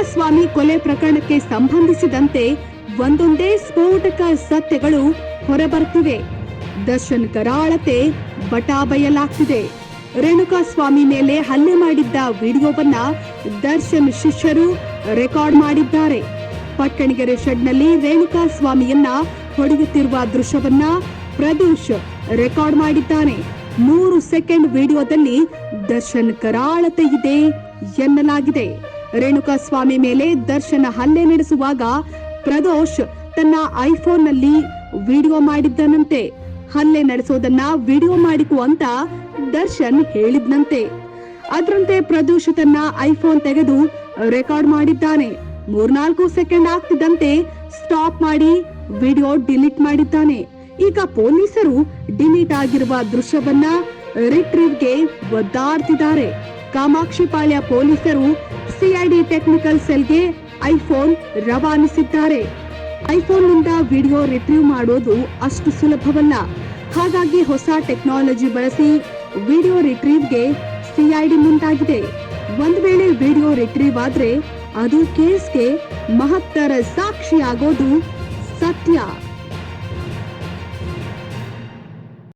ರೇಣುಕಾಸ್ವಾಮಿ ಕೊಲೆ ಪ್ರಕರಣಕ್ಕೆ ಸಂಬಂಧಿಸಿದಂತೆ ಒಂದೊಂದೇ ಸ್ಫೋಟಕ ಸತ್ಯಗಳು ಹೊರಬರ್ತಿವೆ ದರ್ಶನ್ ಕರಾಳತೆ ಬಟಾಬಯಲಾಗ್ತಿದೆ. ರೇಣುಕಾಸ್ವಾಮಿ ಮೇಲೆ ಹಲ್ಲೆ ಮಾಡಿದ್ದ ವಿಡಿಯೋವನ್ನ ದರ್ಶನ್ ಶಿಷ್ಯರು ರೆಕಾರ್ಡ್ ಮಾಡಿದ್ದಾರೆ. ಪಟ್ಟಣಗೆರೆ ಶೆಡ್ನಲ್ಲಿ ರೇಣುಕಾಸ್ವಾಮಿಯನ್ನ ಹೊಡೆಯುತ್ತಿರುವ ದೃಶ್ಯವನ್ನ ಪ್ರದೀಶ್ ರೆಕಾರ್ಡ್ ಮಾಡಿದ್ದಾನೆ. ಮೂರು ಸೆಕೆಂಡ್ ವಿಡಿಯೋದಲ್ಲಿ ದರ್ಶನ್ ಕರಾಳತೆ ಇದೆ ಎನ್ನಲಾಗಿದೆ. ರೇಣುಕಾಸ್ವಾಮಿ ಮೇಲೆ ದರ್ಶನ ಹಲ್ಲೆ ನಡೆಸುವಾಗ ಪ್ರದೋಷ್ ತನ್ನ ಐಫೋನ್ನಲ್ಲಿ ವಿಡಿಯೋ ಮಾಡಿದ್ದನಂತೆ. ಹಲ್ಲೆ ನಡೆಸೋದನ್ನ ವಿಡಿಯೋ ಮಾಡಿಕು ಅಂತ ದರ್ಶನ್ ಹೇಳಿದ್ನಂತೆ. ಅದರಂತೆ ಪ್ರದೋಷ್ ತನ್ನ ಐಫೋನ್ ತೆಗೆದು ರೆಕಾರ್ಡ್ ಮಾಡಿದ್ದಾನೆ. ಮೂರ್ನಾಲ್ಕು ಸೆಕೆಂಡ್ ಆಗ್ತಿದ್ದಂತೆ ಸ್ಟಾಪ್ ಮಾಡಿ ವಿಡಿಯೋ ಡಿಲೀಟ್ ಮಾಡಿದ್ದಾನೆ. ಈಗ ಪೊಲೀಸರು ಡಿಲೀಟ್ ಆಗಿರುವ ದೃಶ್ಯವನ್ನ ರಿಟ್ರೀವ್ಗೆ ಒದ್ದಾಡ್ತಿದ್ದಾರೆ. ಕಾಮಾಕ್ಷಿಪಾಳ್ಯ ಪೊಲೀಸರು ಸಿಐಡಿ ಟೆಕ್ನಿಕಲ್ ಸೆಲ್ಗೆ ಐಫೋನ್ ರವಾನಿಸಿದ್ದಾರೆ. ಐಫೋನ್ನಿಂದ ವಿಡಿಯೋ ರಿಟ್ರೀವ್ ಮಾಡೋದು ಅಷ್ಟು ಸುಲಭವಲ್ಲ. ಹಾಗಾಗಿ ಹೊಸ ಟೆಕ್ನಾಲಜಿ ಬಳಸಿ ವಿಡಿಯೋ ರಿಟ್ರೀವ್ಗೆ ಸಿಐಡಿ ಮುಂದಾಗಿದೆ. ಒಂದು ವೇಳೆ ವಿಡಿಯೋ ರಿಟ್ರೀವ್ ಆದ್ರೆ ಅದು ಕೇಸ್ಗೆ ಮಹತ್ತರ ಸಾಕ್ಷಿಯಾಗೋದು ಸತ್ಯ.